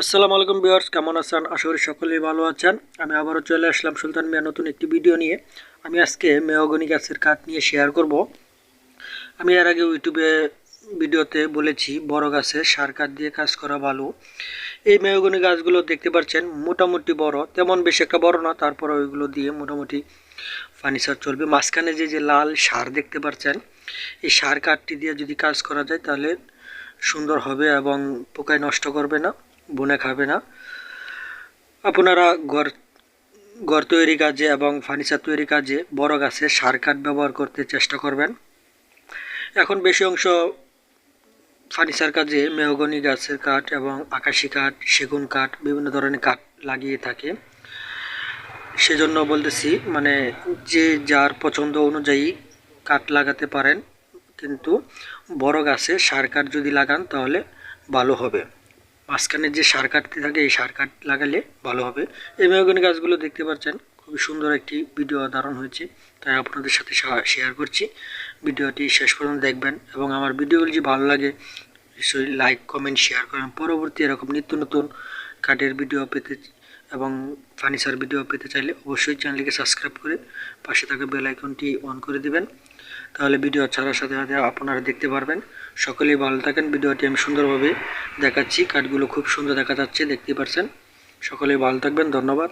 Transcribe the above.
আসসালামু আলাইকুম বিয়ার্স কেমন আছেন? আশা করি সকলেই ভালো আছেন। আমি আবারও চলে আসলাম সুলতান মিয়া নতুন একটি ভিডিও নিয়ে। আমি আজকে মেহগনি গাছের কাঠ নিয়ে শেয়ার করব। আমি এর আগে ইউটিউবে ভিডিওতে বলেছি, বড় গাছে সার কাঠ দিয়ে কাজ করা ভালো। এই মেহগনি গাছগুলো দেখতে পাচ্ছেন, মোটামুটি বড়, তেমন বেশি একটা বড় না, তারপর ওইগুলো দিয়ে মোটামুটি ফার্নিচার চলবে। মাঝখানে যে যে লাল সার দেখতে পাচ্ছেন, এই সার কাঠটি দিয়ে যদি কাজ করা যায়, তাহলে সুন্দর হবে এবং পোকায় নষ্ট করবে না। বনে খাবে না। আপনারা ঘর ঘর তৈরি কাজে এবং ফার্নিচার তৈরি কাজে বড় গাছে সার কাঠ ব্যবহার করতে চেষ্টা করবেন। এখন বেশি অংশ ফার্নিচার কাজে মেহগনি গাছের কাঠ এবং আকাশি কাঠ, সেগুন কাঠ, বিভিন্ন ধরনের কাঠ লাগিয়ে থাকে। সেজন্য বলতেছি মানে যে যার পছন্দ অনুযায়ী কাঠ লাগাতে পারেন, কিন্তু বড় গাছে সার কাঠ যদি লাগান তাহলে ভালো হবে। মাঝখানে যে সার কাটতে থাকে, এই সার কাট লাগালে ভালো হবে। এই মেহগনি গাছগুলো দেখতে পাচ্ছেন, খুবই সুন্দর একটি ভিডিও ধারণ হয়েছে, তাই আপনাদের সাথে শেয়ার করছি। ভিডিওটি শেষ পর্যন্ত দেখবেন এবং আমার ভিডিওগুলি যদি ভালো লাগে, নিশ্চয়ই লাইক কমেন্ট শেয়ার করেন। পরবর্তী এরকম নিত্য নতুন কাঠের ভিডিও পেতে এবং ফার্নিচার ভিডিও পেতে চাইলে অবশ্যই চ্যানেলটিকে সাবস্ক্রাইব করে পাশে থাকা বেল আইকনটি অন করে দিবেন। তাহলে ভিডিও ছাড়ার সাথে সাথে আপনারা দেখতে পারবেন। সকলেই ভালো থাকেন। ভিডিওটি আমি সুন্দরভাবে দেখাচ্ছি। কাঠগুলো খুব সুন্দর দেখা যাচ্ছে দেখতে পাচ্ছেন সকলেই ভালো থাকবেন। ধন্যবাদ।